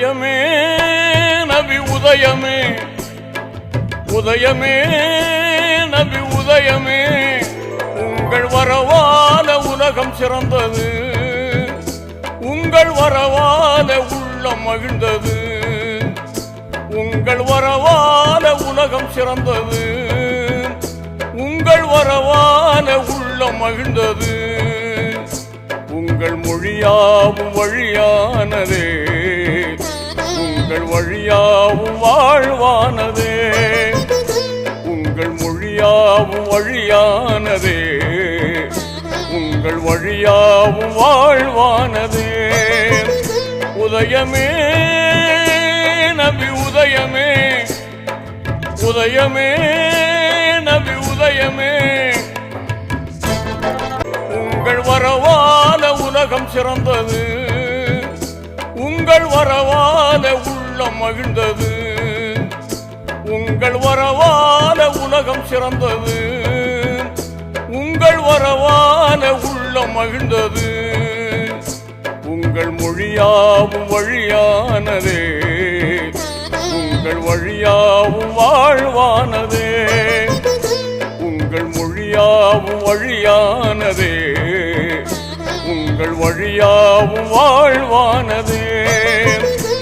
உதயமே நபி உதயமே. உதயமே நபி உதயமே. உங்கள் வரவால உலகம் சிறந்தது. உங்கள் வரவால உள்ளம் மகிழ்ந்தது. உங்கள் வரவால உலகம் சிறந்தது. உங்கள் வரவால உள்ளம் மகிழ்ந்தது. உங்கள் மொழியாவும் வழியானதே. உங்கள் வழியாவும் வாழ்வானதே. உங்கள் மொழியாவும் வழியானதே. உங்கள் வழியாவும் வாழ்வானதே. உதயமே நபி உதயமே. உதயமே நபி உதயமே. உங்கள் வரவால உலகம் சிறந்தது. உங்கள் வரவால உள்ளம் மகிழ்ந்தது. உங்கள் வரவால உலகம் சிறந்தது. உங்கள் வரவால உள்ளம் மகிழ்ந்தது. உங்கள் மொழியாவும் வழியானதே. உங்கள் வழியாவும் வாழ்வானதே. உங்கள் மொழியாவும் வழியானதே. உங்கள் வழியாவும் வாழ்வானதே.